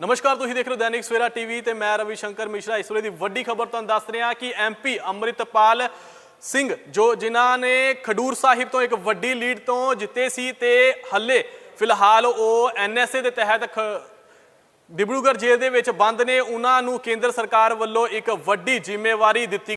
ਨਮਸਕਾਰ, ਤੁਸੀਂ ਦੇਖ ਰਹੇ ਹੋ ਦੈਨਿਕ ਸਵੇਰਾ ਟੀਵੀ ਤੇ ਮੈਂ ਰਵੀ ਸ਼ੰਕਰ ਮਿਸ਼ਰਾ। ਇਸ ਵੇਲੇ ਦੀ ਵੱਡੀ ਖਬਰ ਤੁਹਾਨੂੰ ਦੱਸ ਰਿਹਾ ਕਿ ਐਮਪੀ ਅੰਮ੍ਰਿਤਪਾਲ ਸਿੰਘ, ਜੋ ਜਿਨ੍ਹਾਂ ਨੇ ਖਡੂਰ ਸਾਹਿਬ ਤੋਂ ਇੱਕ ਵੱਡੀ ਲੀਡ ਤੋਂ ਜਿੱਤੇ ਸੀ ਤੇ ਹੱਲੇ ਫਿਲਹਾਲ ਉਹ ਐਨਐਸਏ ਦੇ ਤਹਿਤ ਖ- ਡਿਬਰੂਗੜ੍ਹ ਜੇਲ੍ਹ ਦੇ ਵਿੱਚ ਬੰਦ ਨੇ, ਉਹਨਾਂ ਨੂੰ ਕੇਂਦਰ ਸਰਕਾਰ ਵੱਲੋਂ ਇੱਕ ਵੱਡੀ ਜ਼ਿੰਮੇਵਾਰੀ ਦਿੱਤੀ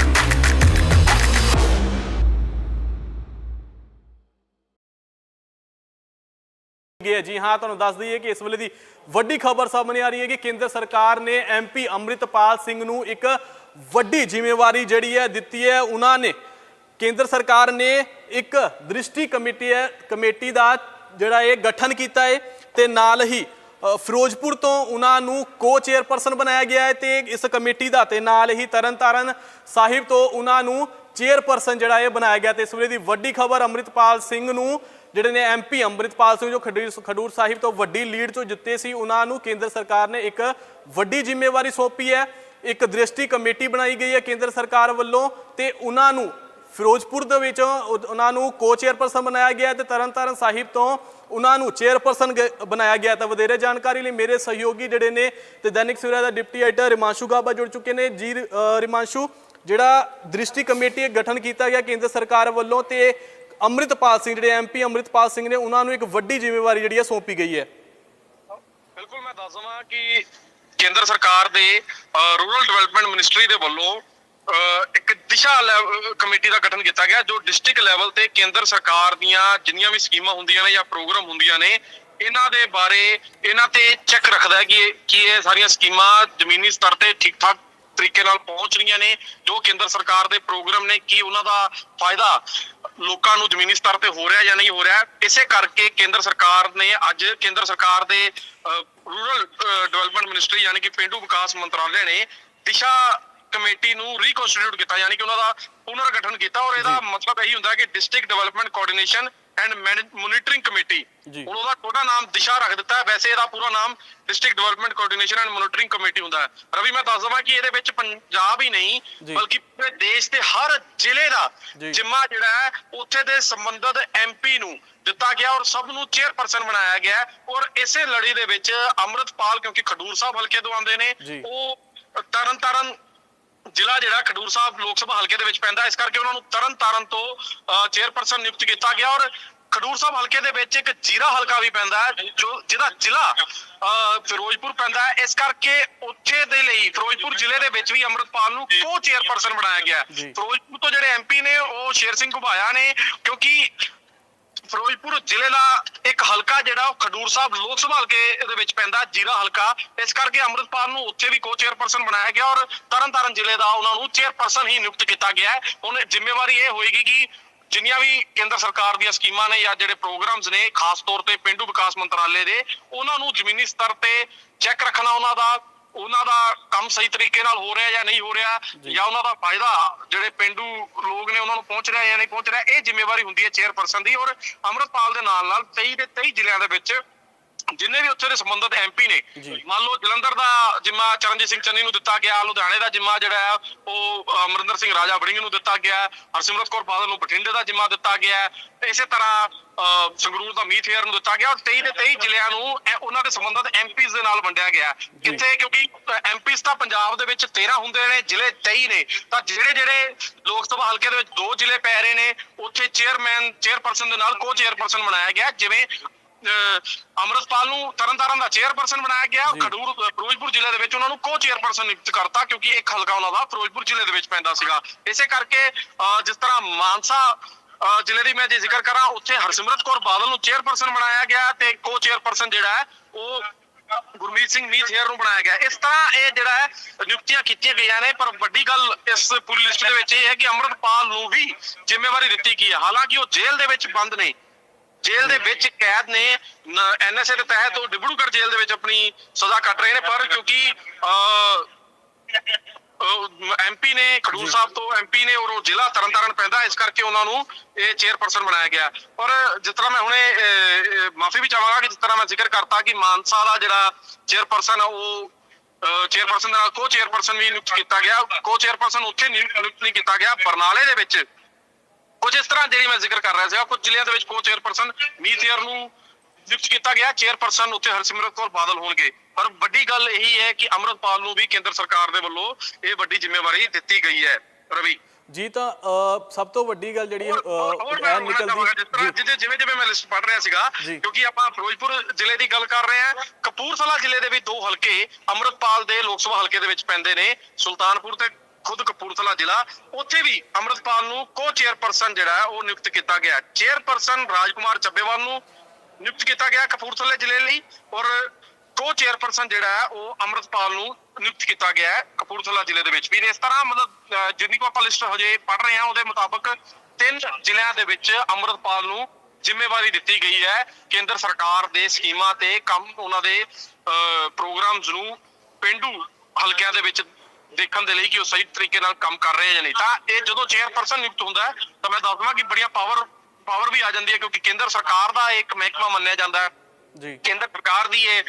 ਇਹ ਜੀ ਹਾਂ, ਤੁਹਾਨੂੰ ਦੱਸ ਦਈਏ ਕਿ ਇਸ ਵੇਲੇ ਦੀ ਵੱਡੀ ਖਬਰ ਸਾਹਮਣੇ ਆ ਰਹੀ ਹੈ ਕਿ ਕੇਂਦਰ ਸਰਕਾਰ ਨੇ ਐਮਪੀ ਅੰਮ੍ਰਿਤਪਾਲ ਸਿੰਘ ਨੂੰ ਇੱਕ ਵੱਡੀ ਜ਼ਿੰਮੇਵਾਰੀ ਜਿਹੜੀ ਹੈ ਦਿੱਤੀ ਹੈ। ਉਹਨਾਂ ਨੇ, ਕੇਂਦਰ ਸਰਕਾਰ ਨੇ ਇੱਕ ਦ੍ਰਿਸ਼ਟੀ ਕਮੇਟੀ ਹੈ, ਕਮੇਟੀ ਦਾ ਜਿਹੜਾ ਇਹ ਗਠਨ ਕੀਤਾ ਹੈ ਤੇ ਨਾਲ ਹੀ ਫਿਰੋਜ਼ਪੁਰ ਤੋਂ ਉਹਨਾਂ ਨੂੰ ਕੋ ਚੇਅਰਪਰਸਨ ਬਣਾਇਆ ਗਿਆ ਹੈ ਤੇ ਇਸ ਕਮੇਟੀ ਦਾ ਤੇ ਨਾਲ ਹੀ ਤਰਨਤਾਰਨ ਸਾਹਿਬ ਤੋਂ ਉਹਨਾਂ ਨੂੰ ਚੇਅਰਪਰਸਨ ਜਿਹੜਾ ਇਹ ਬਣਾਇਆ ਗਿਆ ਤੇ ਇਸ ਵੇਲੇ ਦੀ ਵੱਡੀ ਖਬਰ ਅੰਮ੍ਰਿਤਪਾਲ ਸਿੰਘ ਨੂੰ ਜਿਹੜੇ ਨੇ ਐਮਪੀ ਅੰਮ੍ਰਿਤਪਾਲ ਸਿੰਘ ਜੋ ਖਡੂਰ ਖਡੂਰ ਸਾਹਿਬ ਤੋਂ ਵੱਡੀ ਲੀਡ ਤੋਂ ਜਿੱਤੇ ਸੀ ਉਹਨਾਂ ਨੂੰ ਕੇਂਦਰ ਸਰਕਾਰ ਨੇ ਇੱਕ ਵੱਡੀ ਜ਼ਿੰਮੇਵਾਰੀ ਸੌਂਪੀ ਹੈ। ਇੱਕ ਦ੍ਰਿਸ਼ਟੀ ਕਮੇਟੀ ਬਣਾਈ ਗਈ ਹੈ ਕੇਂਦਰ ਸਰਕਾਰ ਵੱਲੋਂ ਤੇ ਉਹਨਾਂ ਨੂੰ ਫਿਰੋਜ਼ਪੁਰ ਦੇ ਵਿੱਚ ਉਹਨਾਂ ਨੂੰ ਕੋ ਚੇਅਰਪਰਸਨ ਬਣਾਇਆ ਗਿਆ ਤੇ ਤਰਨਤਾਰਨ ਸਾਹਿਬ ਤੋਂ ਉਹਨਾਂ ਨੂੰ ਚੇਅਰਪਰਸਨ ਗ- ਬਣਾਇਆ ਗਿਆ ਤਾਂ ਵਧੇਰੇ ਜਾਣਕਾਰੀ ਲਈ ਮੇਰੇ ਸਹਿਯੋਗੀ ਜਿਹੜੇ ਨੇ ਤੇ ਦੈਨਿਕ ਸਵੇਰਾ ਦਾ ਡਿਪਟੀ ਐਡੀਟਰ ਰਿਮਾਂਸ਼ੂ ਗਾਬਾ ਜੁੜ ਚੁੱਕੇ ਨੇ। ਜੀ ਅ, ਰਿਮਾਂਸ਼ੂ ਜਿਹੜਾ ਦ੍ਰਿਸ਼ਟੀ ਕਮੇਟੀ ਗਠਨ ਕੀਤਾ ਗਿਆ ਕੇਂਦਰ ਸਰਕਾਰ ਵੱਲੋਂ ਤੇ ਅੰਮ੍ਰਿਤਪਾਲ ਸਿੰਘ, ਜਿਹੜੇ ਐਮਪੀ ਅੰਮ੍ਰਿਤਪਾਲ ਸਿੰਘ ਨੇ, ਉਹਨਾਂ ਨੂੰ ਇੱਕ ਵੱਡੀ ਜ਼ਿੰਮੇਵਾਰੀ ਜਿਹੜੀ ਹੈ ਸੌਂਪੀ ਗਈ ਹੈ। ਬਿਲਕੁਲ ਮੈਂ ਦੱਸ ਦਵਾਂ ਕਿ ਕੇਂਦਰ ਸਰਕਾਰ ਦੇ ਰੂਰਲ ਡਿਵੈਲਪਮੈਂਟ ਮਿਨਿਸਟਰੀ ਦੇ ਵੱਲੋਂ ਇੱਕ ਦਿਸ਼ਾ ਕਮੇਟੀ ਦਾ ਗਠਨ ਕੀਤਾ ਗਿਆ, ਜੋ ਡਿਸਟ੍ਰਿਕਟ ਲੈਵਲ ਤੇ ਕੇਂਦਰ ਸਰਕਾਰ ਦੀਆਂ ਜਿੰਨੀਆਂ ਵੀ ਸਕੀਮਾਂ ਹੁੰਦੀਆਂ ਨੇ ਜਾਂ ਪ੍ਰੋਗਰਾਮ ਹੁੰਦੀਆਂ ਨੇ, ਇਹਨਾਂ ਦੇ ਬਾਰੇ, ਇਹਨਾਂ ਤੇ ਚੈੱਕ ਰੱਖਦਾ ਹੈ ਕਿ ਇਹ- ਕਿ ਇਹ ਸਾਰੀਆਂ ਸਕੀਮਾਂ ਜ਼ਮੀਨੀ ਸਤਰ ਤੇ ਠੀਕ ਠਾਕ ਤਰੀਕੇ ਨਾਲ ਪਹੁੰਚ ਰਹੀਆਂ ਨੇ, ਜੋ ਕੇਂਦਰ ਸਰਕਾਰ ਦੇ ਪ੍ਰੋਗਰਾਮ ਨੇ, ਕੀ ਉਹਨਾਂ ਦਾ ਫਾਇਦਾ। ਲੋਕਾਂ ਨੂੰ ਜ਼ਮੀਨੀ ਸਤਰ ਤੇ ਹੋ ਰਿਹਾ ਜਾਂ ਨਹੀਂ ਹੋ ਰਿਹਾ ਇਸੇ ਕਰਕੇ ਕੇਂਦਰ ਸਰਕਾਰ ਨੇ ਅੱਜ ਕੇਂਦਰ ਸਰਕਾਰ ਦੇ ਰੂਰਲ ਡਿਵੈਲਪਮੈਂਟ ਮਿਨਿਸਟਰੀ ਯਾਨੀ ਕਿ ਪਿੰਡੂ ਵਿਕਾਸ ਮੰਤਰਾਲੇ ਨੇ ਦਿਸ਼ਾ ਕਮੇਟੀ ਨੂੰ ਰੀਕਨਸਟੀਟਿਊਟ ਕੀਤਾ ਯਾਨੀ ਕਿ ਉਹਨਾਂ ਦਾ ਪੁਨਰ ਗਠਨ ਕੀਤਾ ਔਰ ਇਹਦਾ ਮਤਲਬ ਇਹੀ ਹੁੰਦਾ ਕਿ district development coordination and monitoring committee. ਹੁਣ ਉਹਦਾ ਛੋਟਾ ਨਾਮ ਦਿਸ਼ਾ ਰੱਖ ਦਿੱਤਾ ਹੈ ਵੈਸੇ ਇਹਦਾ ਪੂਰਾ ਨਾਮ district development coordination and monitoring committee ਹੁੰਦਾ ਹੈ ਰਵੀ ਮੈਂ ਦੱਸ ਦਵਾਂ ਕਿ ਇਹਦੇ ਵਿੱਚ ਪੰਜਾਬ ਹੀ ਨਹੀਂ। ਬਲਕਿ ਪੂਰੇ ਦੇਸ਼ ਦੇ ਹਰ ਜ਼ਿਲ੍ਹੇ ਦਾ। ਜਿੰਮਾ ਜਿਹੜਾ ਹੈ ਉੱਥੇ ਦੇ ਸੰਬੰਧਿਤ ਐਮਪੀ ਨੂੰ ਦਿੱਤਾ ਗਿਆ ਔਰ ਸਭ ਨੂੰ ਚੇਅਰਪਰਸਨ ਬਣਾਇਆ ਗਿਆ ਔਰ ਇਸੇ ਲੜੀ ਦੇ ਵਿੱਚ ਅੰਮ੍ਰਿਤਪਾਲ ਕਿਉਂਕਿ ਖਡੂਰ ਸਾਹਿਬ ਹਲਕੇ ਤੋਂ ਆਉਂਦੇ ਨੇ। ਉਹ ਤਰਨ ਤਾਰਨ ਜ਼ਿਲ੍ਹਾ ਜਿਹੜਾ ਖਡੂਰ ਸਾਹਿਬ ਲੋਕ ਸਭਾ ਹਲਕੇ ਦੇ ਵਿੱਚ ਪੈਂਦਾ ਇਸ ਕਰਕੇ ਉਹਨਾਂ ਨੂੰ ਤਰਨ ਤਾਰਨ ਤੋਂ ਚੇਅਰਪਰਸਨ ਨਿਯੁਕਤ ਕੀਤਾ ਗਿਆ ਔਰ ਖਡੂਰ ਸਾਹਿਬ ਹਲਕੇ ਦੇ ਵਿੱਚ ਇੱਕ ਜੀਰਾ ਹਲਕਾ ਵੀ ਪੈਂਦਾ ਹੈ ਜੋ ਜਿਹਦਾ ਜ਼ਿਲ੍ਹਾ ਫਿਰੋਜ਼ਪੁਰ ਪੈਂਦਾ ਹੈ। ਇਸ ਕਰਕੇ ਉੱਥੇ ਦੇ ਲਈ ਫਿਰੋਜ਼ਪੁਰ ਜ਼ਿਲ੍ਹੇ ਦੇ ਵਿੱਚ ਵੀ ਅੰਮ੍ਰਿਤਪਾਲ ਨੂੰ ਕੋ ਚੇਅਰਪਰਸਨ ਬਣਾਇਆ ਗਿਆ। ਫਿਰੋਜ਼ਪੁਰ ਤੋਂ ਜਿਹੜੇ ਐਮਪੀ ਨੇ ਉਹ ਸ਼ੇਰ ਸਿੰਘ ਘੁਬਾਇਆ ਨੇ ਕਿਉਂਕਿ ਫਿਰੋਜ਼ਪੁਰ ਜ਼ਿਲ੍ਹੇ ਦਾ ਇੱਕ ਹਲਕਾ ਜਿਹੜਾ ਉਹ ਖਡੂਰ ਸਾਹਿਬ ਲੋਕ ਸਭਾ ਹਲਕੇ ਦੇ ਵਿੱਚ ਪੈਂਦਾ ਜੀਰਾ ਹਲਕਾ। ਇਸ ਕਰਕੇ ਅੰਮ੍ਰਿਤਪਾਲ ਨੂੰ ਉੱਥੇ ਵੀ ਕੋ ਚੇਅਰਪਰਸਨ ਬਣਾਇਆ ਗਿਆ ਔਰ ਤਰਨਤਾਰਨ ਜ਼ਿਲ੍ਹੇ ਦਾ ਉਹਨਾਂ ਨੂੰ ਚੇਅਰਪਰਸਨ ਹੀ ਨਿਯੁਕਤ ਕੀਤਾ ਗਿਆ ਹੈ। ਹੁਣ ਜ਼ਿੰਮੇਵਾਰੀ ਇਹ ਹੋਏਗੀ ਕਿ ਜਿੰਨੀਆਂ ਵੀ ਕੇਂਦਰ ਸਰਕਾਰ ਦੀਆਂ ਸਕੀਮਾਂ ਨੇ ਜਾਂ ਜਿਹੜੇ ਪ੍ਰੋਗਰਾਮਸ ਨੇ, ਖਾਸ ਤੌਰ ਤੇ ਪਿੰਡੂ ਵਿਕਾਸ ਮੰਤਰਾਲੇ ਦੇ, ਉਹਨਾਂ ਨੂੰ ਜ਼ਮੀਨੀ ਸਤਰ ਤੇ ਚੈੱਕ ਰੱਖਣਾ ਉਹਨਾਂ ਦਾ ਉਹਨਾਂ ਦਾ ਕੰਮ ਸਹੀ ਤਰੀਕੇ ਨਾਲ ਹੋ ਰਿਹਾ ਜਾਂ ਨਹੀਂ ਹੋ ਰਿਹਾ ਜਾਂ। ਉਹਨਾਂ ਦਾ ਫਾਇਦਾ ਜਿਹੜੇ ਪਿੰਡੂ ਲੋਕ ਨੇ ਉਹਨਾਂ ਨੂੰ ਪਹੁੰਚ ਰਿਹਾ ਜਾਂ ਨਹੀਂ ਪਹੁੰਚ ਰਿਹਾ ਇਹ ਜ਼ਿੰਮੇਵਾਰੀ ਹੁੰਦੀ ਹੈ ਚੇਅਰਪਰਸਨ ਦੀ ਔਰ ਅੰਮ੍ਰਿਤਪਾਲ ਦੇ ਨਾਲ ਨਾਲ 23 ਦੇ 23 ਜ਼ਿਲ੍ਹਿਆਂ ਦੇ ਵਿੱਚ ਜਿੰਨੇ ਵੀ ਉੱਥੇ ਦੇ ਸੰਬੰਧਿਤ ਐਮਪੀ ਨੇ। ਮੰਨ ਲਓ ਜਲੰਧਰ ਦਾ ਜਿੰਮਾ ਚਰਨਜੀਤ ਸਿੰਘ ਚੰਨੀ ਨੂੰ ਦਿੱਤਾ ਗਿਆ ਲੁਧਿਆਣੇ ਦਾ ਜਿੰਮਾ ਜਿਹੜਾ ਹੈ ਉਹ ਅਮਰਿੰਦਰ ਸਿੰਘ ਰਾਜਾ ਵੜਿੰਗ ਨੂੰ ਦਿੱਤਾ ਗਿਆ ਹਰਸਿਮਰਤ ਕੌਰ ਬਾਦਲ ਨੂੰ ਬਠਿੰਡੇ ਦਾ ਜਿੰਮਾ ਦਿੱਤਾ ਗਿਆ। ਇਸੇ ਤਰ੍ਹਾਂ ਸੰਗਰੂਰ ਦਾ ਮੀਤ ਹੇਅਰ ਨੂੰ ਦਿੱਤਾ ਗਿਆ ਔਰ 23 ਦੇ 23 ਜ਼ਿਲ੍ਹਿਆਂ ਨੂੰ ਉਹਨਾਂ ਦੇ ਸੰਬੰਧਿਤ ਐਮਪੀਜ਼ ਦੇ ਨਾਲ ਵੰਡਿਆ ਗਿਆ। ਕਿੱਥੇ ਕਿਉਂਕਿ ਐਮਪੀਜ਼ ਤਾਂ ਪੰਜਾਬ ਦੇ ਵਿੱਚ 13 ਹੁੰਦੇ ਨੇ ਜ਼ਿਲ੍ਹੇ 23 ਨੇ ਤਾਂ ਜਿਹੜੇ ਜਿਹੜੇ ਲੋਕ ਸਭਾ ਹਲਕੇ ਦੇ ਵਿੱਚ ਦੋ ਜ਼ਿਲ੍ਹੇ ਪੈ ਰਹੇ ਨੇ ਉੱਥੇ ਚੇਅਰਮੈਨ ਚੇਅਰਪਰਸਨ ਦੇ ਨਾਲ ਕੋ ਚੇਅਰਪਰਸਨ ਬਣਾਇਆ ਗਿਆ ਜਿਵੇਂ ਅੰਮ੍ਰਿਤਪਾਲ ਨੂੰ ਤਰਨਤਾਰਨ ਦਾ ਚੇਅਰਪਰਸਨ ਬਣਾਇਆ ਗਿਆ ਖਡੂਰ ਫਿਰੋਜ਼ਪੁਰ ਜ਼ਿਲ੍ਹੇ ਦੇ ਵਿੱਚ ਉਹਨਾਂ ਨੂੰ ਕੋ ਚੇਅਰਪਰਸਨ ਨਿਯੁਕਤ ਕਰਤਾ ਕਿਉਂਕਿ ਇੱਕ ਹਲਕਾ ਉਹਨਾਂ ਦਾ ਫਿਰੋਜ਼ਪੁਰ ਜ਼ਿਲ੍ਹੇ ਦੇ ਵਿੱਚ ਪੈਂਦਾ ਸੀਗਾ। ਇਸੇ ਕਰਕੇ ਜਿਸ ਤਰ੍ਹਾਂ ਮਾਨਸਾ ਜ਼ਿਲ੍ਹੇ ਦੀ ਮੈਂ ਜੇ ਜ਼ਿਕਰ ਕਰਾਂ ਉੱਥੇ ਹਰਸਿਮਰਤ ਕੌਰ ਬਾਦਲ ਨੂੰ ਚੇਅਰਪਰਸਨ ਬਣਾਇਆ ਗਿਆ ਤੇ ਕੋ ਚੇਅਰਪਰਸਨ ਜਿਹੜਾ ਹੈ ਉਹ ਗੁਰਮੀਤ ਸਿੰਘ ਮੀਤ ਹੇਅਰ ਨੂੰ ਬਣਾਇਆ ਗਿਆ। ਇਸ ਤਰ੍ਹਾਂ ਇਹ ਜਿਹੜਾ ਹੈ ਨਿਯੁਕਤੀਆਂ ਕੀਤੀਆਂ ਗਈਆਂ ਨੇ ਪਰ ਵੱਡੀ ਗੱਲ ਇਸ ਪੂਰੀ ਲਿਸਟ ਦੇ ਵਿੱਚ ਇਹ ਹੈ ਕਿ ਅੰਮ੍ਰਿਤਪਾਲ ਨੂੰ ਵੀ ਜ਼ਿੰਮੇਵਾਰੀ ਦਿੱਤੀ ਗਈ ਹੈ। ਹਾਲਾਂਕਿ ਉਹ ਜੇਲ੍ਹ ਦੇ ਵਿੱਚ ਬੰਦ ਨੇ। ਜੇਲ੍ਹ ਦੇ ਵਿੱਚ ਕੈਦ ਨੇ ਐਨਐਸਏ ਦੇ ਤਹਿਤ ਉਹ ਡਿਬੜੂਗੜ੍ਹ ਜੇਲ੍ਹ ਦੇ ਵਿੱਚ ਆਪਣੀ ਸਜ਼ਾ ਕੱਟ ਰਹੇ ਨੇ ਪਰ ਕਿਉਂਕਿ ਐਮਪੀ ਨੇ ਖਡੂਰ ਸਾਹਿਬ ਤੋਂ ਐਮਪੀ ਨੇ ਉਹ ਜ਼ਿਲ੍ਹਾ ਤਰਨਤਾਰਨ ਪੈਂਦਾ ਇਸ ਕਰਕੇ ਉਹਨਾਂ ਨੂੰ ਇਹ ਚੇਅਰਪਰਸਨ ਬਣਾਇਆ ਗਿਆ। ਔਰ ਜਿਸ ਤਰ੍ਹਾਂ ਮੈਂ ਹੁਣੇ ਮਾਫੀ ਵੀ ਚਾਹਾਂਗਾ ਕਿ ਜਿਸ ਤਰ੍ਹਾਂ ਮੈਂ ਜ਼ਿਕਰ ਕਰਤਾ ਕਿ ਮਾਨਸਾ ਦਾ ਜਿਹੜਾ ਚੇਅਰਪਰਸਨ ਉਹ ਚੇਅਰਪਰਸਨ ਦਾ ਕੋ ਚੇਅਰਪਰਸਨ ਵੀ ਨਿਯੁਕਤ ਕੀਤਾ ਗਿਆ। ਕੋ ਚੇਅਰਪਰਸਨ ਉੱਥੇ ਨਿਯੁਕਤ ਨਹੀਂ ਕੀਤਾ ਗਿਆ ਬਰਨਾਲੇ ਦੇ ਵਿੱਚ ਕੁਝ ਇਸ ਤਰ੍ਹਾਂ ਜਿਹੜੀ ਮੈਂ ਜ਼ਿਕਰ ਕਰ ਰਿਹਾ ਸੀਗਾ ਕੁਝ ਜ਼ਿਲ੍ਹਿਆਂ ਦੇ ਵਿੱਚ ਕੋ ਚੇਅਰਪਰਸਨ ਮੀਥੀਅਰ ਨੂੰ ਨਿਯੁਕਤ ਕੀਤਾ ਗਿਆ ਚੇਅਰਪਰਸਨ ਉੱਥੇ ਹਰਸਿਮਰਤ ਕੌਰ ਬਾਦਲ ਹੋਣਗੇ। ਪਰ ਵੱਡੀ ਗੱਲ ਇਹੀ ਹੈ ਕਿ ਅੰਮ੍ਰਿਤਪਾਲ ਨੂੰ ਵੀ ਕੇਂਦਰ ਸਰਕਾਰ ਦੇ ਵੱਲੋਂ ਇਹ ਵੱਡੀ ਜ਼ਿੰਮੇਵਾਰੀ ਦਿੱਤੀ ਗਈ ਹੈ। ਰਵੀ। ਜੀ ਤਾਂ ਸਭ ਤੋਂ ਵੱਡੀ ਗੱਲ ਜਿਹੜੀ ਤਰ੍ਹਾਂ ਨਿਕਲਦੀ ਜਿਵੇਂ ਜਿਵੇਂ ਮੈਂ ਲਿਸਟ ਪੜ੍ਹ ਰਿਹਾ ਸੀਗਾ। ਕਿਉਂਕਿ ਆਪਾਂ ਫਿਰੋਜ਼ਪੁਰ ਜ਼ਿਲ੍ਹੇ ਦੀ ਗੱਲ ਕਰ ਰਹੇ ਹਾਂ। ਕਪੂਰਥਲਾ ਜ਼ਿਲ੍ਹੇ ਦੇ ਵੀ ਦੋ ਹਲਕੇ ਅੰਮ੍ਰਿਤਪਾਲ ਦੇ ਲੋਕ ਸਭਾ ਹਲਕੇ ਦੇ ਵਿੱਚ ਪੈਂਦੇ ਨੇ। ਸੁਲਤਾਨਪੁਰ ਤੇ ਖੁਦ ਕਪੂਰਥਲਾ ਜ਼ਿਲ੍ਹਾ, ਉੱਥੇ ਵੀ ਅੰਮ੍ਰਿਤਪਾਲ ਨੂੰ ਕੋ ਚੇਅਰਪਰਸਨ ਜਿਹੜਾ ਹੈ, ਉਹ ਨਿਯੁਕਤ ਕੀਤਾ ਗਿਆ ਚੇਅਰਪਰਸਨ ਰਾਜਕੁਮਾਰ ਚੱਬੇਵਾਲ ਨੂੰ ਨਿਯੁਕਤ ਕੀਤਾ ਗਿਆ ਕਪੂਰਥਲੇ ਜ਼ਿਲ੍ਹੇ ਲਈ ਔਰ ਕੋ ਚੇਅਰਪਰਸਨ ਜਿਹੜਾ ਹੈ, ਉਹ ਅੰਮ੍ਰਿਤਪਾਲ ਨੂੰ ਨਿਯੁਕਤ ਕੀਤਾ ਗਿਆ ਹੈ ਕਪੂਰਥਲਾ ਜ਼ਿਲ੍ਹੇ ਦੇ ਵਿੱਚ ਵੀ। ਇਸ ਤਰ੍ਹਾਂ ਮਤਲਬ ਜਿੰਨੀ ਕੋ ਆਪਾਂ ਲਿਸਟ ਹਜੇ ਪੜ੍ਹ ਰਹੇ ਹਾਂ, ਉਹਦੇ ਮੁਤਾਬਕ ਤਿੰਨ ਜ਼ਿਲ੍ਹਿਆਂ ਦੇ ਵਿੱਚ ਅੰਮ੍ਰਿਤਪਾਲ ਨੂੰ ਜ਼ਿੰਮੇਵਾਰੀ ਦਿੱਤੀ ਗਈ ਹੈ। ਕੇਂਦਰ ਸਰਕਾਰ ਦੇ ਸਕੀਮਾਂ ਤੇ ਕੰਮ ਉਹਨਾਂ ਦੇ ਪ੍ਰੋਗਰਾਮਸ ਨੂੰ ਪਿੰਡੂ ਹਲਕਿਆਂ ਦੇ ਵਿੱਚ ਦੇਖਣ ਦੇ ਲਈ ਕਿ ਉਹ ਸਹੀ ਤਰੀਕੇ ਨਾਲ ਕੰਮ ਕਰ ਰਹੇ ਜਾਂ ਨਹੀਂ। ਤਾਂ ਇਹ ਜਦੋਂ ਚੇਅਰਪਰਸਨ ਨਿਯੁਕਤ ਹੁੰਦਾ ਹੈ ਤਾਂ ਮੈਂ ਦੱਸ ਦਵਾਂ ਕਿ ਬੜੀਆਂ ਪਾਵਰ ਪਾਵਰ ਵੀ ਆ ਜਾਂਦੀ ਹੈ ਕਿਉਂਕਿ ਕੇਂਦਰ ਸਰਕਾਰ ਦਾ ਇੱਕ ਮਹਿਕਮਾ ਮੰਨਿਆ ਜਾਂਦਾ ਹੈ। ਜੀ। ਕੇਂਦਰ ਸਰਕਾਰ ਦੀ ਇਹ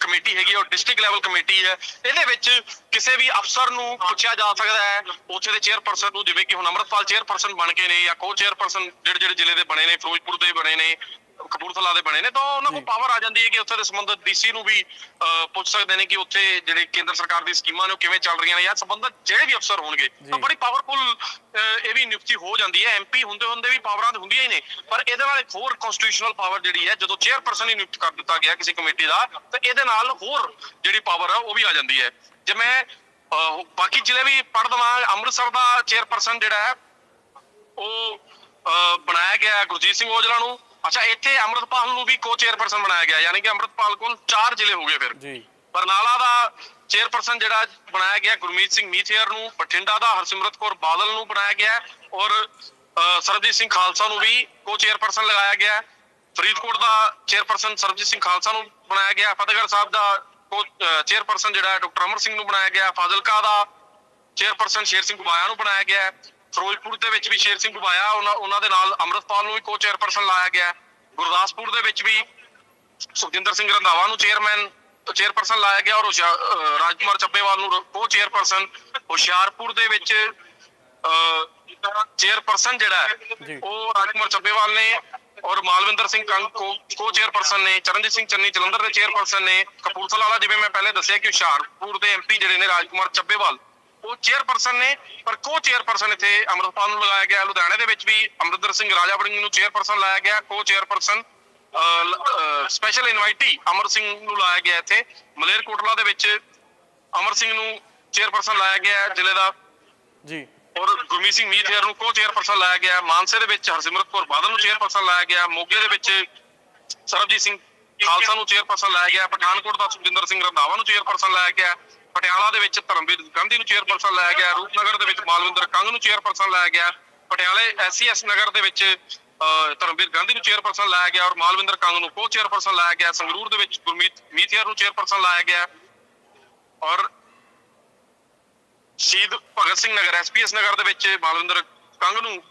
ਕਮੇਟੀ ਹੈਗੀ ਔਰ ਡਿਸਟ੍ਰਿਕਟ ਲੈਵਲ ਕਮੇਟੀ ਹੈ। ਇਹਦੇ ਵਿੱਚ ਕਿਸੇ ਵੀ ਅਫਸਰ ਨੂੰ ਪੁੱਛਿਆ ਜਾ ਸਕਦਾ ਹੈ ਉੱਥੇ ਦੇ ਚੇਅਰਪਰਸਨ ਨੂੰ ਜਿਵੇਂ ਕਿ ਹੁਣ ਅੰਮ੍ਰਿਤਪਾਲ ਚੇਅਰਪਰਸਨ ਬਣ ਕੇ ਨੇ ਜਾਂ ਕੋ ਚੇਅਰਪਰਸਨ ਜਿਹੜੇ ਜਿਹੜੇ ਜ਼ਿਲ੍ਹੇ ਦੇ ਬਣੇ ਨੇ ਫਿਰੋਜ਼ਪੁਰ ਦੇ ਬਣੇ ਨੇ ਕਪੂਰਥਲਾ ਦੇ ਬਣੇ ਨੇ ਤਾਂ ਉਹਨਾਂ ਕੋਲ ਪਾਵਰ ਆ ਜਾਂਦੀ ਹੈ ਕਿ ਉੱਥੇ ਦੇ ਸੰਬੰਧਿਤ ਡੀਸੀ ਨੂੰ ਵੀ ਪੁੱਛ ਸਕਦੇ ਨੇ ਕਿ ਉੱਥੇ ਜਿਹੜੇ ਕੇਂਦਰ ਸਰਕਾਰ ਦੀ ਸਕੀਮਾਂ ਨੇ ਉਹ ਕਿਵੇਂ ਚੱਲ ਰਹੀਆਂ ਨੇ ਜਾਂ ਸੰਬੰਧਿਤ ਜਿਹੜੇ ਵੀ ਅਫਸਰ ਹੋਣਗੇ ਤਾਂ ਬੜੀ ਪਾਵਰਫੁਲ ਇਹ ਵੀ ਨਿਯੁਕਤੀ ਹੋ ਜਾਂਦੀ ਹੈ। ਐਮਪੀ ਹੁੰਦੇ ਹੁੰਦੇ ਵੀ ਪਾਵਰਾਂ ਤਾਂ ਹੁੰਦੀਆਂ ਹੀ ਨੇ ਪਰ ਇਹਦੇ ਨਾਲ ਇੱਕ ਹੋਰ ਕਨਸਟੀਟਿਊਸ਼ਨਲ ਪਾਵਰ ਜਿਹੜੀ ਹੈ ਜਦੋਂ ਚੇਅਰਪਰਸਨ ਹੀ ਨਿਯੁਕਤ ਕਰ ਦਿੱਤਾ ਗਿਆ ਕਿਸੇ ਕਮੇਟੀ ਦਾ ਤਾਂ ਇਹਦੇ ਨਾਲ ਹੋਰ ਜਿਹੜੀ ਪਾਵਰ ਹੈ ਉਹ ਵੀ ਆ ਜਾਂਦੀ ਹੈ। ਜੇ ਮੈਂ ਬਾਕੀ ਜ਼ਿਲ੍ਹੇ ਵੀ ਪੜ੍ਹ ਦਵਾਂ ਅੰਮ੍ਰਿਤਸਰ ਦਾ ਚੇਅਰਪਰਸਨ ਜਿਹੜਾ ਹੈ ਉਹ ਬਣਾਇਆ ਗਿਆ ਗੁਰਜੀਤ ਸਿੰਘ ਔਜਲਾ ਨੂੰ। ਅੱਛਾ ਇੱਥੇ ਅੰਮ੍ਰਿਤਪਾਲ ਨੂੰ ਵੀ ਕੋ ਚੇਅਰਪਰਸਨ ਬਣਾਇਆ ਗਿਆ ਯਾਨੀ ਕਿ ਅੰਮ੍ਰਿਤਪਾਲ ਕੋਲ ਚਾਰ ਜ਼ਿਲ੍ਹੇ ਹੋ ਗਏ ਫਿਰ ਜੀ ਬਰਨਾਲਾ ਦਾ ਚੇਅਰਪਰਸਨ ਜਿਹੜਾ ਬਣਾਇਆ ਗਿਆ ਗੁਰਮੀਤ ਸਿੰਘ ਮੀਥੇਰ ਨੂੰ ਬਠਿੰਡਾ ਦਾ ਹਰਸਿਮਰਤ ਕੌਰ ਬਾਦਲ ਨੂੰ ਬਣਾਇਆ ਗਿਆ ਔਰ ਸਰਬਜੀਤ ਸਿੰਘ ਖਾਲਸਾ ਨੂੰ ਵੀ ਕੋ ਚੇਅਰਪਰਸਨ ਲਗਾਇਆ ਗਿਆ। ਫਰੀਦਕੋਟ ਦਾ ਚੇਅਰਪਰਸਨ ਸਰਬਜੀਤ ਸਿੰਘ ਖਾਲਸਾ ਨੂੰ ਬਣਾਇਆ ਗਿਆ ਫਤਿਹਗੜ੍ਹ ਸਾਹਿਬ ਦਾ ਕੋ ਚੇਅਰਪਰਸਨ ਜਿਹੜਾ ਡਾਕਟਰ ਅਮਰ ਸਿੰਘ ਨੂੰ ਬਣਾਇਆ ਗਿਆ ਫਾਜ਼ਿਲਕਾ ਦਾ ਚੇਅਰਪਰਸਨ ਸ਼ੇਰ ਸਿੰਘ ਗੁਬਾਇਆ ਨੂੰ ਬਣਾਇਆ ਗਿਆ। ਫਿਰੋਜ਼ਪੁਰ ਦੇ ਵਿੱਚ ਵੀ ਸ਼ੇਰ ਸਿੰਘ ਗੁਬਾਇਆ ਉਹਨਾਂ ਉਹਨਾਂ ਦੇ ਨਾਲ ਅੰਮ੍ਰਿਤਪਾਲ ਨੂੰ ਵੀ ਕੋ ਚੇਅਰਪਰਸਨ ਲਾਇਆ ਗਿਆ। ਗੁਰਦਾਸਪੁਰ ਦੇ ਵਿੱਚ ਵੀ ਸੁਖਜਿੰਦਰ ਸਿੰਘ ਰੰਧਾਵਾ ਨੂੰ ਚੇਅਰਮੈਨ ਚੇਅਰਪਰਸਨ ਲਾਇਆ ਗਿਆ ਔਰ ਰਾਜਕੁਮਾਰ ਚੱਬੇਵਾਲ ਨੂੰ ਕੋ ਚੇਅਰਪਰਸਨ ਹੁਸ਼ਿਆਰਪੁਰ ਦੇ ਵਿੱਚ ਚੇਅਰਪਰਸਨ ਜਿਹੜਾ। ਹੈ ਉਹ ਰਾਜਕੁਮਾਰ ਚੱਬੇਵਾਲ ਨੇ ਔਰ ਮਾਲਵਿੰਦਰ ਸਿੰਘ ਕੰਗ ਕੋ ਚੇਅਰਪਰਸਨ ਨੇ ਚਰਨਜੀਤ ਸਿੰਘ ਚੰਨੀ ਜਲੰਧਰ ਦੇ ਚੇਅਰਪਰਸਨ ਨੇ ਕਪੂਰਥਲਾ ਵਾਲਾ ਜਿਵੇਂ ਮੈਂ ਪਹਿਲੇ ਦੱਸਿਆ ਕਿ ਹੁਸ਼ਿਆਰਪੁਰ ਦੇ ਐਮਪੀ ਜਿਹੜੇ ਨੇ ਰਾਜਕੁਮਾਰ ਚੱਬੇਵਾਲ ਉਹ ਚੇਅਰਪਰਸਨ ਨੇ ਪਰ ਕੋ ਚੇਅਰਪਰਸਨ ਇੱਥੇ ਅੰਮ੍ਰਿਤਪਾਲ ਨੂੰ ਲਗਾਇਆ ਗਿਆ। ਲੁਧਿਆਣੇ ਦੇ ਵਿੱਚ ਵੀ ਅਮਰਿੰਦਰ ਸਿੰਘ ਰਾਜਾ ਵੜਿੰਗ ਨੂੰ ਚੇਅਰਪਰਸਨ ਲਾਇਆ ਗਿਆ co chairperson special invitee Amar Singh ਨੂੰ ਲਾਇਆ ਗਿਆ ਇੱਥੇ। ਮਲੇਰਕੋਟਲਾ ਦੇ ਵਿੱਚ ਅਮਰ ਸਿੰਘ ਨੂੰ ਚੇਅਰਪਰਸਨ ਲਾਇਆ ਗਿਆ ਜ਼ਿਲ੍ਹੇ ਦਾ। ਜੀ। ਔਰ ਗੁਰਮੀਤ ਸਿੰਘ ਮੀਥੇਰ ਨੂੰ ਕੋ ਚੇਅਰਪਰਸਨ ਲਾਇਆ ਗਿਆ। ਮਾਨਸੇ ਦੇ ਵਿੱਚ ਹਰਸਿਮਰਤ ਕੌਰ ਬਾਦਲ ਨੂੰ ਚੇਅਰਪਰਸਨ ਲਾਇਆ ਗਿਆ। ਮੋਗੇ ਦੇ ਵਿੱਚ ਸਰਬਜੀਤ ਸਿੰਘ ਖਾਲਸਾ ਨੂੰ ਚੇਅਰਪਰਸਨ ਲਾਇਆ ਗਿਆ। ਪਠਾਨਕੋਟ ਦਾ ਸੁਖਜਿੰਦਰ ਸਿੰਘ ਰੰਧਾਵਾ ਨੂੰ ਚੇਅਰਪਰਸਨ ਲਾਇਆ ਗਿਆ। ਪਟਿਆਲਾ ਦੇ ਵਿੱਚ ਧਰਮਵੀਰ ਗਾਂਧੀ ਨੂੰ ਚੇਅਰਪਰਸਨ ਲਾਇਆ ਗਿਆ, ਰੂਪਨਗਰ ਦੇ ਵਿੱਚ ਮਾਲਵਿੰਦਰ ਕੰਗ ਨੂੰ ਚੇਅਰਪਰਸਨ ਲਾਇਆ ਗਿਆ, ਪਟਿਆਲੇ ਐਸਸੀਐਸ ਨਗਰ ਦੇ ਵਿੱਚ ਧਰਮਵੀਰ ਗਾਂਧੀ ਨੂੰ ਚੇਅਰਪਰਸਨ ਲਾਇਆ ਗਿਆ ਔਰ ਮਾਲਵਿੰਦਰ ਕੰਗ ਨੂੰ ਕੋ ਚੇਅਰਪਰਸਨ ਲਾਇਆ ਗਿਆ, ਸੰਗਰੂਰ ਦੇ ਵਿੱਚ ਗੁਰਮੀਤ ਮੀਥਿਆਰ ਨੂੰ ਚੇਅਰਪਰਸਨ ਲਾਇਆ ਗਿਆ ਔਰ ਸ਼ਹੀਦ ਭਗਤ ਸਿੰਘ ਨਗਰ, ਐਸਪੀਐਸ ਨਗਰ ਦੇ ਵਿੱਚ ਮਾਲਵਿੰਦਰ ਕੰਗ ਨੂੰ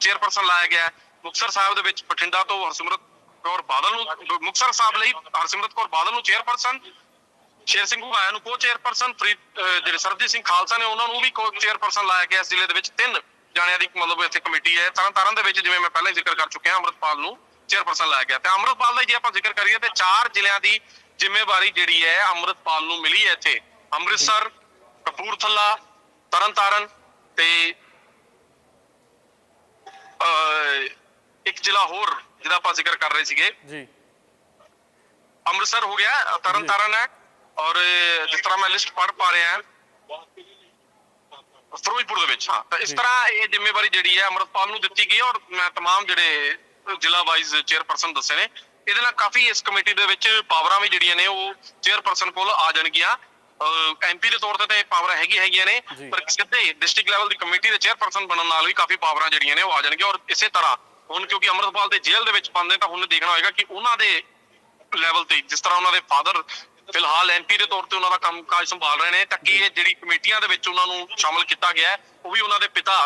ਚੇਅਰਪਰਸਨ ਲਾਇਆ ਗਿਆ ਹੈ। ਮੁਕਤਸਰ ਸਾਹਿਬ ਦੇ ਵਿੱਚ ਬਠਿੰਡਾ ਤੋਂ ਹਰਸਿਮਰਤ ਕੌਰ ਬਾਦਲ ਨੂੰ, ਮੁਕਤਸਰ ਸਾਹਿਬ ਲਈ ਹਰਸਿਮਰਤ ਕੌਰ ਬਾਦਲ ਨੂੰ ਚੇਅਰਪਰਸਨ ਸ਼ੇਰ ਸਿੰਘ ਘੁਬਾਇਆ ਨੂੰ ਕੋ ਚੇਅਰਪਰਸਨ ਜਿਹੜੇ ਸਰਬਜੀਤ ਸਿੰਘ ਖਾਲਸਾ ਨੇ ਉਹਨਾਂ ਨੂੰ ਵੀ ਕੋ ਚੇਅਰਪਰਸਨ ਲਾਇਆ ਗਿਆ ਇਸ ਜ਼ਿਲ੍ਹੇ ਦੇ ਵਿੱਚ। ਤਿੰਨ ਜਾਣਿਆਂ ਦੀ ਮਤਲਬ ਇੱਥੇ ਕਮੇਟੀ ਹੈ। ਤਰਨ ਤਾਰਨ ਦੇ ਵਿੱਚ ਜਿਵੇਂ ਮੈਂ ਪਹਿਲਾਂ ਹੀ ਜ਼ਿਕਰ ਕਰ ਚੁੱਕਿਆ ਅੰਮ੍ਰਿਤਪਾਲ ਨੂੰ ਚੇਅਰਪਰਸਨ ਲਾਇਆ ਗਿਆ। ਤੇ ਅੰਮ੍ਰਿਤਪਾਲ ਦਾ ਜੇ ਆਪਾਂ ਜ਼ਿਕਰ ਕਰੀਏ ਤੇ ਚਾਰ ਜ਼ਿਲ੍ਹਿਆਂ ਦੀ ਜ਼ਿੰਮੇਵਾਰੀ ਜਿਹੜੀ ਹੈ ਅੰਮ੍ਰਿਤਪਾਲ ਨੂੰ ਮਿਲੀ ਹੈ ਇੱਥੇ। ਅੰਮ੍ਰਿਤਸਰ ਕਪੂਰਥਲਾ ਤਰਨਤਾਰਨ ਤੇ ਇੱਕ ਜ਼ਿਲ੍ਹਾ ਹੋਰ ਜਿਹਦਾ ਆਪਾਂ ਜ਼ਿਕਰ ਕਰ ਰਹੇ ਸੀਗੇ। ਜੀ। ਅੰਮ੍ਰਿਤਸਰ ਹੋ ਗਿਆ ਤਰਨ ਤਾਰਨ ਹੈ। ਔਰ ਅਹ, ਜਿਸ ਤਰ੍ਹਾਂ ਮੈਂ ਲਿਸਟ ਪੜ੍ਹ ਪਾ ਰਿਹਾ ਫਿਰੋਜ਼ਪੁਰ ਦੇ ਵਿੱਚ ਹਾਂ ਤਾਂ ਇਸ ਤਰ੍ਹਾਂ ਇਹ ਜ਼ਿੰਮੇਵਾਰੀ ਜਿਹੜੀ ਹੈ ਅੰਮ੍ਰਿਤਪਾਲ ਨੂੰ ਦਿੱਤੀ ਗਈ ਹੈ ਔਰ ਮੈਂ तमाम ਜਿਹੜੇ ਜ਼ਿਲ੍ਹਾ ਵਾਈਜ਼ ਚੇਅਰਪਰਸਨ ਦੱਸੇ ਨੇ ਇਹਦੇ ਨਾਲ ਕਾਫੀ ਇਸ ਕਮੇਟੀ ਦੇ ਵਿੱਚ ਪਾਵਰਾਂ ਵੀ ਜਿਹੜੀਆਂ ਨੇ ਉਹ ਚੇਅਰਪਰਸਨ ਕੋਲ ਆ ਜਾਣਗੀਆਂ ਐਮਪੀ ਦੇ ਤੌਰ ਤੇ ਤਾਂ ਇਹ ਪਾਵਰਾਂ ਹੈਗੀ ਹੈਗੀਆਂ ਨੇ ਜੀ। ਪਰ ਸਿੱਧੇ ਡਿਸਟ੍ਰਿਕਟ ਲੈਵਲ ਦੀ ਕਮੇਟੀ ਦੇ ਚੇਅਰਪਰਸਨ ਬਣਨ ਨਾਲ ਵੀ ਕਾਫੀ ਪਾਵਰਾਂ ਜਿਹੜੀਆਂ ਨੇ ਉਹ ਆ ਜਾਣਗੀਆਂ ਔਰ ਇਸੇ ਤਰ੍ਹਾਂ ਹੁਣ ਕਿਉਂਕਿ ਅੰਮ੍ਰਿਤਪਾਲ ਦੇ ਜੇਲ੍ਹ ਦੇ ਵਿੱਚ ਬੰਦ ਨੇ ਤਾਂ ਹੁਣ ਦੇਖਣਾ ਹੋਏਗਾ ਕਿ ਉਹਨਾਂ ਦੇ ਲੈਵਲ ਤੇ ਜਿਸ ਤਰ੍ਹਾਂ ਉਹਨਾਂ ਦੇ ਫਾਦਰ ਫਿਲਹਾਲ ਐਮਪੀ ਦੇ ਤੌਰ ਤੇ ਉਹਨਾਂ ਦਾ ਕੰਮਕਾਜ ਸੰਭਾਲ ਰਹੇ ਨੇ ਤਾਂ ਇਹ ਜਿਹੜੀ ਕਮੇਟੀਆਂ ਦੇ ਵਿੱਚ ਉਹਨਾਂ ਨੂੰ ਸ਼ਾਮਲ ਕੀਤਾ ਗਿਆ ਉਹ ਵੀ ਉਹਨਾਂ ਦੇ ਪਿਤਾ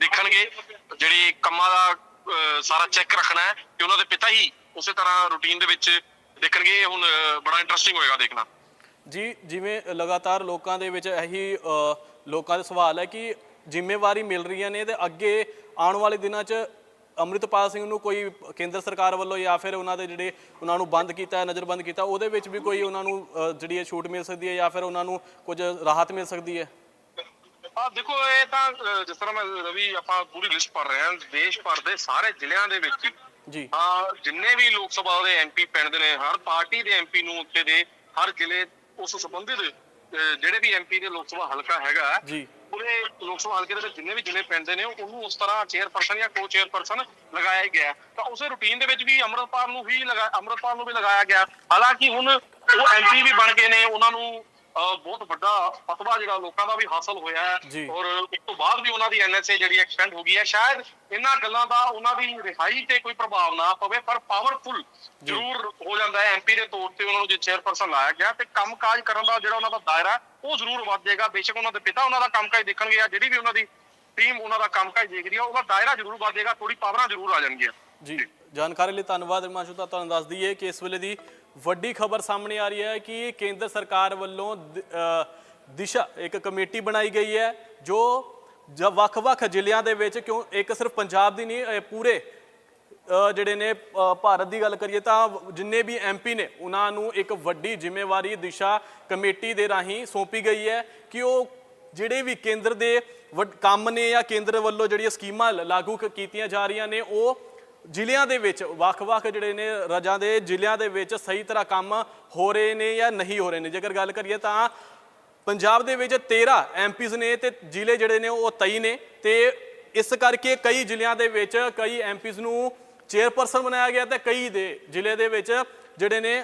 ਦੇਖਣਗੇ। ਜਿਹੜੀ ਕੰਮਾਂ ਦਾ ਸਾਰਾ ਚੈੱਕ ਰੱਖਣਾ ਹੈ ਕਿ ਉਹਨਾਂ ਦੇ ਪਿਤਾ ਹੀ ਉਸੇ ਤਰ੍ਹਾਂ ਰੂਟੀਨ ਦੇ ਵਿੱਚ ਦੇਖਣਗੇ। ਹੁਣ ਬੜਾ ਇੰਟਰਸਟਿੰਗ ਹੋਏਗਾ ਦੇਖਣਾ। ਜੀ, ਜਿਵੇਂ ਲਗਾਤਾਰ ਲੋਕਾਂ ਦੇ ਵਿੱਚ ਇਹੀ ਲੋਕਾਂ ਦੇ ਸਵਾਲ ਹੈ ਕਿ ਜ਼ਿੰਮੇਵਾਰੀ ਮਿਲ ਰਹੀਆਂ ਨੇ ਤੇ ਅੱਗੇ ਆਉਣ ਵਾਲੇ ਦਿਨਾਂ 'ਚ ਅੰਮ੍ਰਿਤਪਾਲ ਸਿੰਘ ਨੂੰ ਕੋਈ ਕੇਂਦਰ ਸਰਕਾਰ ਵੱਲੋਂ ਜਾਂ ਫਿਰ ਉਹਨਾਂ ਦੇ ਜਿਹੜੇ ਉਹਨਾਂ ਨੂੰ ਬੰਦ ਕੀਤਾ ਹੈ ਨਜ਼ਰਬੰਦ ਕੀਤਾ ਉਹਦੇ ਵਿੱਚ ਵੀ ਕੋਈ ਉਹਨਾਂ ਨੂੰ ਜਿਹੜੀ ਹੈ ਛੂਟ ਮਿਲ ਸਕਦੀ ਹੈ ਜਾਂ ਫਿਰ ਉਹਨਾਂ ਨੂੰ ਕੁਝ ਰਾਹਤ ਮਿਲ ਸਕਦੀ ਹੈ ਆ ਦੇਖੋ ਇਹ ਤਾਂ ਜਿਸ ਤਰ੍ਹਾਂ ਮੈਂ ਰਵੀ ਆਪਾਂ ਪੂਰੀ ਲਿਸਟ ਪੜ ਰਹੇ ਹਾਂ ਦੇਸ਼ ਭਰ ਦੇ ਸਾਰੇ ਜ਼ਿਲ੍ਹਿਆਂ ਦੇ ਵਿੱਚ ਜੀ ਆ ਜਿੰਨੇ ਵੀ ਲੋਕ ਸਭਾ ਦੇ ਐਮਪੀ ਪਿੰਡ ਨੇ ਹਰ ਪਾਰਟੀ ਦੇ ਐਮਪੀ ਨੂੰ ਉੱਤੇ ਦੇ ਹਰ ਜ਼ਿਲ੍ਹੇ ਉਸ ਸੰਬੰਧਿਤ ਜਿਹੜੇ ਵੀ ਐਮਪੀ ਦੇ ਲੋਕ ਸਭਾ ਹਲਕਾ ਹੈਗਾ ਜੀ। ਪੂਰੇ ਲੋਕ ਸਭਾ ਹਲਕੇ ਦੇ ਵਿੱਚ ਜਿੰਨੇ ਵੀ ਜ਼ਿਲ੍ਹੇ ਪਿੰਡ ਨੇ ਉਹਨੂੰ ਉਸ ਤਰ੍ਹਾਂ ਚੇਅਰਪਰਸਨ ਜਾਂ ਕੋ ਚੇਅਰਪਰਸਨ ਲਗਾਇਆ ਹੀ ਗਿਆ ਹੈ। ਤਾਂ ਉਸੇ ਰੂਟੀਨ ਦੇ ਵਿੱਚ ਵੀ ਅੰਮ੍ਰਿਤਪਾਲ ਨੂੰ ਵੀ ਲਗਾ ਅੰਮ੍ਰਿਤਪਾਲ ਨੂੰ ਵੀ ਲਗਾਇਆ ਗਿਆ ਹਾਲਾਂਕਿ ਹੁਣ ਉਹ ਐਮਪੀ ਵੀ ਬਣ ਗਏ ਨੇ ਉਹਨਾਂ ਨੂੰ ਬਹੁਤ ਵੱਡਾ ਫਤਵਾ ਜਿਹੜਾ ਲੋਕਾਂ ਦਾ ਵੀ ਹਾਸਲ ਹੋਇਆ। ਹੈ ਔਰ ਉਸ ਤੋਂ ਬਾਅਦ ਵੀ ਉਹਨਾਂ ਦੀ ਐਨਐਸਏ ਜਿਹੜੀ ਐਕਸਟੈਂਡ ਹੋ ਗਈ ਹੈ ਸ਼ਾਇਦ ਇਹਨਾਂ ਗੱਲਾਂ ਦਾ ਉਹਨਾਂ ਦੀ ਰਿਹਾਈ ਤੇ ਕੋਈ ਪ੍ਰਭਾਵ ਨਾ ਪਵੇ ਪਰ ਪਾਵਰਫੁਲ ਜ਼ਰੂਰ ਹੋ ਜਾਂਦਾ ਹੈ ਐਮਪੀ ਦੇ ਤੌਰ ਤੇ ਉਹਨਾਂ ਨੂੰ ਜੇ ਚੇਅਰਪਰਸਨ ਲਾਇਆ ਗਿਆ ਤੇ ਕੰਮਕਾਜ ਕਰਨ ਦਾ ਜਿਹੜਾ ਉਹਨਾਂ ਦਾ ਦਾਇਰਾ ਹੈ, ਉਹ ਜ਼ਰੂਰ ਵੱਧ ਜਾਏਗਾ ਬੇਸ਼ੱਕ ਉਹਨਾਂ ਦੇ ਪਿਤਾ ਉਹਨਾਂ ਦਾ ਕੰਮਕਾਜ ਦੇਖਣਗੇ ਜਾਂ ਜਿਹੜੀ ਵੀ ਉਹਨਾਂ ਦੀ ਟੀਮ ਉਹਨਾਂ ਦਾ ਕੰਮਕਾਜ ਦੇਖਦੀ ਹੈ ਉਹਦਾ ਦਾਇਰਾ ਜ਼ਰੂਰ ਵੱਧ ਜਾਏਗਾ ਥੋੜੀ ਪਾਵਰਾਂ ਜ਼ਰੂਰ ਆ ਜਾਣਗੀਆਂ। ਜੀ, ਜਾਣਕਾਰੀ ਲਈ ਧੰਨਵਾਦ ਰਮਾਸ਼ੂ ਤਾਂ ਤੁਹਾਨੂੰ ਦੱਸ ਦਈਏ ਕਿ ਇਸ ਵੇਲੇ ਦੀ ਵੱਡੀ ਖਬਰ ਸਾਹਮਣੇ ਆ ਰਹੀ ਹੈ ਕਿ ਕੇਂਦਰ ਸਰਕਾਰ ਵੱਲੋਂ ਦਿਸ਼ਾ, ਇੱਕ ਕਮੇਟੀ ਬਣਾਈ ਗਈ ਹੈ ਜੋ ਵੱਖ-ਵੱਖ ਜ਼ਿਲ੍ਹਿਆਂ ਦੇ ਵਿੱਚ ਕਿਉਂ ਇੱਕ ਸਿਰਫ ਪੰਜਾਬ ਦੀ ਨਹੀਂ ਪੂਰੇ ਜਿਹੜੇ ਨੇ ਭਾਰਤ ਦੀ ਗੱਲ ਕਰੀਏ ਤਾਂ ਜਿੰਨੇ ਵੀ ਐਮਪੀ ਨੇ, ਉਹਨਾਂ ਨੂੰ ਇੱਕ ਵੱਡੀ ਜ਼ਿੰਮੇਵਾਰੀ ਦਿਸ਼ਾ ਕਮੇਟੀ ਦੇ ਰਾਹੀਂ ਸੌਂਪੀ ਗਈ ਹੈ ਕਿ ਉਹ ਜਿਹੜੇ ਵੀ ਕੇਂਦਰ ਦੇ ਵੱਡ- ਕੰਮ ਨੇ ਜਾਂ ਕੇਂਦਰ ਵੱਲੋਂ ਜਿਹੜੀਆਂ ਸਕੀਮਾਂ ਲਾਗੂ ਕੀਤੀਆਂ ਜਾ ਰਹੀਆਂ ਨੇ, ਉਹ ਜ਼ਿਲ੍ਹਿਆਂ ਦੇ ਵਿੱਚ, ਵੱਖ-ਵੱਖ ਜਿਹੜੇ ਨੇ ਰਾਜਾਂ ਦੇ ਜ਼ਿਲ੍ਹਿਆਂ ਦੇ ਵਿੱਚ ਸਹੀ ਤਰ੍ਹਾਂ ਕੰਮ ਹੋ ਰਹੇ ਨੇ ਜਾਂ ਨਹੀਂ ਹੋ ਰਹੇ ਨੇ। ਜੇਕਰ ਗੱਲ ਕਰੀਏ ਤਾਂ ਪੰਜਾਬ ਦੇ ਵਿੱਚ 13 ਐਮਪੀਜ਼ ਨੇ ਤੇ ਜ਼ਿਲ੍ਹੇ ਜਿਹੜੇ ਨੇ ਉਹ 23 ਨੇ ਤੇ ਇਸ ਕਰਕੇ ਕਈ ਜ਼ਿਲ੍ਹਿਆਂ ਦੇ ਵਿੱਚ ਕਈ ਐਮਪੀਜ਼ ਨੂੰ ਚੇਅਰਪਰਸਨ ਬਣਾਇਆ ਗਿਆ ਤੇ ਕਈ ਦੇ ਜ਼ਿਲ੍ਹੇ ਦੇ ਵਿੱਚ ਜਿਹੜੇ ਨੇ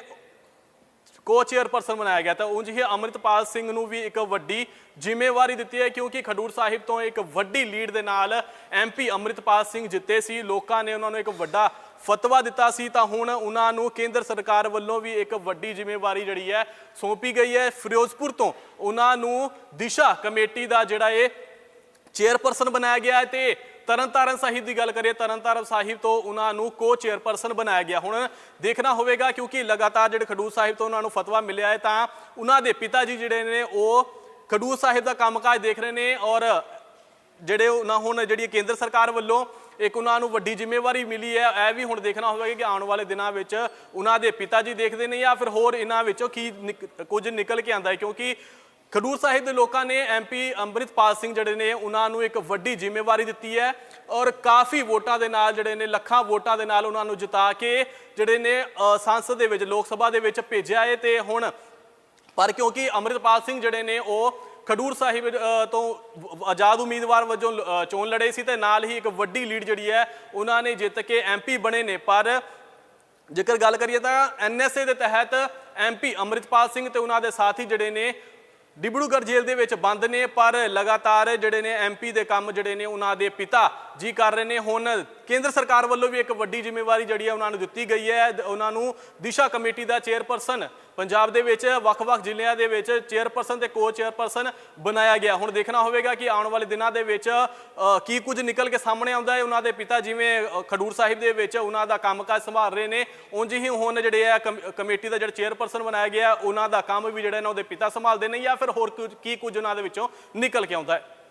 ਕੋ ਚੇਅਰਪਰਸਨ ਬਣਾਇਆ ਗਿਆ। ਤਾਂ ਉਂਝ ਹੀ ਅੰਮ੍ਰਿਤਪਾਲ ਸਿੰਘ ਨੂੰ ਵੀ ਇੱਕ ਵੱਡੀ ਜ਼ਿੰਮੇਵਾਰੀ ਦਿੱਤੀ ਹੈ ਕਿਉਂਕਿ ਖਡੂਰ ਸਾਹਿਬ ਤੋਂ ਇੱਕ ਵੱਡੀ ਲੀਡ ਦੇ ਨਾਲ ਐਮਪੀ ਅੰਮ੍ਰਿਤਪਾਲ ਸਿੰਘ ਜਿੱਤੇ ਸੀ। ਲੋਕਾਂ ਨੇ ਉਹਨਾਂ ਨੂੰ ਇੱਕ ਵੱਡਾ ਫਤਵਾ ਦਿੱਤਾ ਸੀ। ਤਾਂ ਹੁਣ ਉਹਨਾਂ ਨੂੰ ਕੇਂਦਰ ਸਰਕਾਰ ਵੱਲੋਂ ਵੀ ਇੱਕ ਵੱਡੀ ਜ਼ਿੰਮੇਵਾਰੀ ਜਿਹੜੀ ਹੈ ਸੌਂਪੀ ਗਈ ਹੈ। ਫਿਰੋਜ਼ਪੁਰ ਤੋਂ ਉਹਨਾਂ ਨੂੰ ਦਿਸ਼ਾ ਕਮੇਟੀ ਦਾ ਜਿਹੜਾ ਇਹ ਚੇਅਰਪਰਸਨ ਬਣਾਇਆ ਗਿਆ ਹੈ ਤੇ ਤਰਨਤਾਰਨ ਸਾਹਿਬ ਦੀ ਗੱਲ ਕਰੀਏ, ਤਰਨਤਾਰਨ ਸਾਹਿਬ ਤੋਂ ਉਹਨਾਂ ਨੂੰ ਕੋ ਚੇਅਰਪਰਸਨ ਬਣਾਇਆ ਗਿਆ। ਹੁਣ ਦੇਖਣਾ ਹੋਵੇਗਾ ਕਿਉਂਕਿ ਲਗਾਤਾਰ ਜਿਹੜੇ ਖਡੂਰ ਸਾਹਿਬ ਤੋਂ ਉਹਨਾਂ ਨੂੰ ਫਤਵਾ ਮਿਲਿਆ ਹੈ, ਤਾਂ ਉਹਨਾਂ ਦੇ ਪਿਤਾ ਜੀ ਜਿਹੜੇ ਨੇ, ਉਹ ਖਡੂਰ ਸਾਹਿਬ ਦਾ ਕੰਮਕਾਜ ਦੇਖ ਰਹੇ ਨੇ ਔਰ ਜਿਹੜੇ ਉਹਨਾਂ ਹੁਣ ਜਿਹੜੀ ਕੇਂਦਰ ਸਰਕਾਰ ਵੱਲੋਂ ਇੱਕ ਉਹਨਾਂ ਨੂੰ ਵੱਡੀ ਜ਼ਿੰਮੇਵਾਰੀ ਮਿਲੀ ਹੈ, ਇਹ ਵੀ ਹੁਣ ਦੇਖਣਾ ਹੋਵੇਗਾ ਕਿ ਆਉਣ ਵਾਲੇ ਦਿਨਾਂ ਵਿੱਚ ਉਹਨਾਂ ਦੇ ਪਿਤਾ ਜੀ ਦੇਖਦੇ ਨੇ ਜਾਂ ਫਿਰ ਹੋਰ ਇਹਨਾਂ ਵਿੱਚੋਂ ਕੀ ਨਿਕ- ਕੁਝ ਨਿਕਲ ਕੇ ਆਂਦਾ ਹੈ। ਕਿਉਂਕਿ ਖਡੂਰ ਸਾਹਿਬ ਦੇ ਲੋਕਾਂ ਨੇ ਐਮਪੀ ਅੰਮ੍ਰਿਤਪਾਲ ਸਿੰਘ ਜਿਹੜੇ ਨੇ, ਉਹਨਾਂ ਨੂੰ ਇੱਕ ਵੱਡੀ ਜ਼ਿੰਮੇਵਾਰੀ ਦਿੱਤੀ ਹੈ ਔਰ ਕਾਫੀ ਵੋਟਾਂ ਦੇ ਨਾਲ ਜਿਹੜੇ ਨੇ, ਲੱਖਾਂ ਵੋਟਾਂ ਦੇ ਨਾਲ ਉਹਨਾਂ ਨੂੰ ਜਿਤਾ ਕੇ ਜਿਹੜੇ ਨੇ ਸੰਸਦ ਦੇ ਵਿੱਚ, ਲੋਕ ਸਭਾ ਦੇ ਵਿੱਚ ਭੇਜਿਆ ਹੈ ਤੇ ਹੁਣ ਪਰ ਕਿਉਂਕਿ ਅੰਮ੍ਰਿਤਪਾਲ ਸਿੰਘ ਜਿਹੜੇ ਨੇ, ਉਹ ਖਡੂਰ ਸਾਹਿਬ ਤੋਂ ਆਜ਼ਾਦ ਉਮੀਦਵਾਰ ਵਜੋਂ ਚੋਣ ਲੜੇ ਸੀ ਤੇ ਨਾਲ ਹੀ ਇੱਕ ਵੱਡੀ ਲੀਡ ਜਿਹੜੀ ਹੈ, ਉਹਨਾਂ ਨੇ ਜਿੱਤ ਕੇ ਐਮਪੀ ਬਣੇ ਨੇ। ਪਰ ਜੇਕਰ ਗੱਲ ਕਰੀਏ ਤਾਂ ਐਨਐਸਏ ਦੇ ਤਹਿਤ ਐਮਪੀ ਅੰਮ੍ਰਿਤਪਾਲ ਸਿੰਘ ਤੇ ਉਹਨਾਂ ਦੇ ਸਾਥੀ ਜਿਹੜੇ ਨੇ ਡਿਬੜੂਗੜ੍ਹ ਜੇਲ੍ਹ ਦੇ ਵਿੱਚ ਬੰਦ ਨੇ, ਪਰ ਲਗਾਤਾਰ ਜਿਹੜੇ ਨੇ ਐਮਪੀ ਦੇ ਕੰਮ ਜਿਹੜੇ ਨੇ ਉਹਨਾਂ ਦੇ ਪਿਤਾ ਜੀ ਕਰ ਰਹੇ ਨੇ। ਹੁਣ ਕੇਂਦਰ ਸਰਕਾਰ ਵੱਲੋਂ ਵੀ ਇੱਕ ਵੱਡੀ ਜ਼ਿੰਮੇਵਾਰੀ ਜਿਹੜੀ ਹੈ ਉਹਨਾਂ ਨੂੰ ਦਿੱਤੀ ਗਈ ਹੈ। ਉਹਨਾਂ ਨੂੰ ਦਿਸ਼ਾ ਕਮੇਟੀ ਦਾ ਚੇਅਰਪਰਸਨ ਪੰਜਾਬ ਦੇ ਵਿੱਚ ਵੱਖ-ਵੱਖ ਜ਼ਿਲ੍ਹਿਆਂ ਦੇ ਵਿੱਚ ਚੇਅਰਪਰਸਨ ਤੇ ਕੋ ਚੇਅਰਪਰਸਨ ਬਣਾਇਆ ਗਿਆ। ਹੁਣ ਦੇਖਣਾ ਹੋਵੇਗਾ ਕਿ ਆਉਣ ਵਾਲੇ ਦਿਨਾਂ ਦੇ ਵਿੱਚ ਕੀ ਕੁਝ ਨਿਕਲ ਕੇ ਸਾਹਮਣੇ ਆਉਂਦਾ ਹੈ ਉਹਨਾਂ ਦੇ ਪਿਤਾ ਜਿਵੇਂ ਖਡੂਰ ਸਾਹਿਬ ਦੇ ਵਿੱਚ ਉਹਨਾਂ ਦਾ ਕੰਮਕਾਜ ਸੰਭਾਲ ਰਹੇ ਨੇ। ਉਂਝ ਹੀ ਹੁਣ ਜਿਹੜੇ ਆ ਕਮ- ਕਮੇਟੀ ਦਾ ਜਿਹੜਾ ਚੇਅਰਪਰਸਨ ਬਣਾਇਆ ਗਿਆ, ਉਹਨਾਂ ਦਾ ਕੰਮ ਵੀ ਜਿਹੜਾ ਇਹਨਾਂ ਦੇ ਪਿਤਾ ਸੰਭਾਲਦੇ ਨੇ ਜਾਂ ਫਿਰ ਹੋਰ ਕੁਝ, ਕੀ ਕੁਝ ਉਹਨਾਂ ਦੇ ਵਿੱਚੋਂ ਨਿਕਲ ਕੇ ਆਉਂਦਾ ਹੈ।